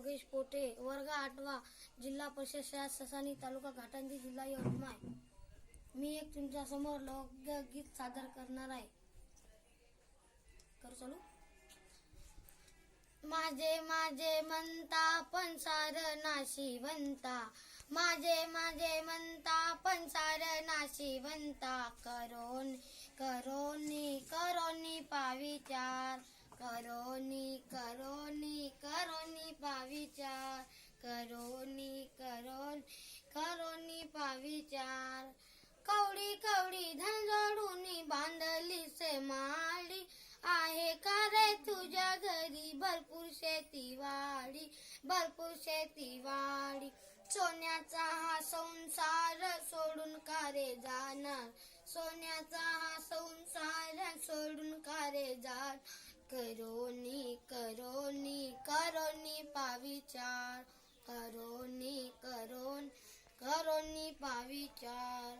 योगेश पोटे वर्ग आठवा जिल्हा परिषद शाळा ससानी तालुका घाटांजी जिल्हा यवतमाळ. मी एक तुमच्यासमोर लोकगीत सादर करणार आहे. करू चालू? माझे माझे म्हणता पण सार नाशिवंता माझे माझे म्हणता पण सार नाशिवंता करोन करोनी करोनी पाविचार. करोनी कवडी धन जोडून बांधली से माळी. आहे का रे तुझ्या घरी? भरपूर शेती वाडी भरपूर शेती वाडी. सोन्याचा हा संसार सोडून का रे जाणार? सोन्याचा हा संसार सोडून का रे जाणार? करोनी करोनी करोनी पाविचार. करोनी करोन करोनी पाविचार.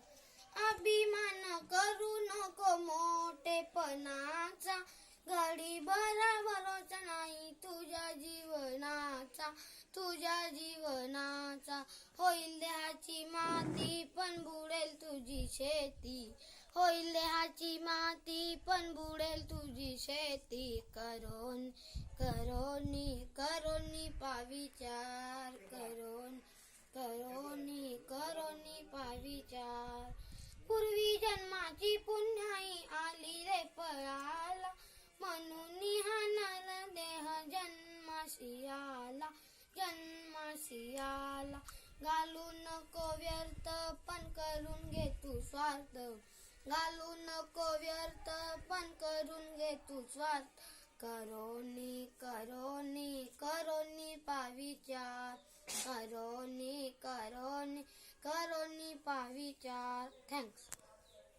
अभिमान करू नको मोठेपणाचा. घडी बराबर नाही तुझ्या जीवनाचा तुझ्या जीवनाचा. होईल देहाची माती पण बुडेल तुझी शेती. होईल देहाची माती पण बुडेल तुझी शेती. करून जन्माची पुन्हाई आली रे पळाला. म्हणून हा देह जन्माशी आला जन्माशी आला घालू नको व्यर्थ पण करून घे तू स्वार्थ. घालू नको व्यर्थ पण करून घे तू स्वार्थ. करोनी करोनी करोनी पाविचार करोनी करोनी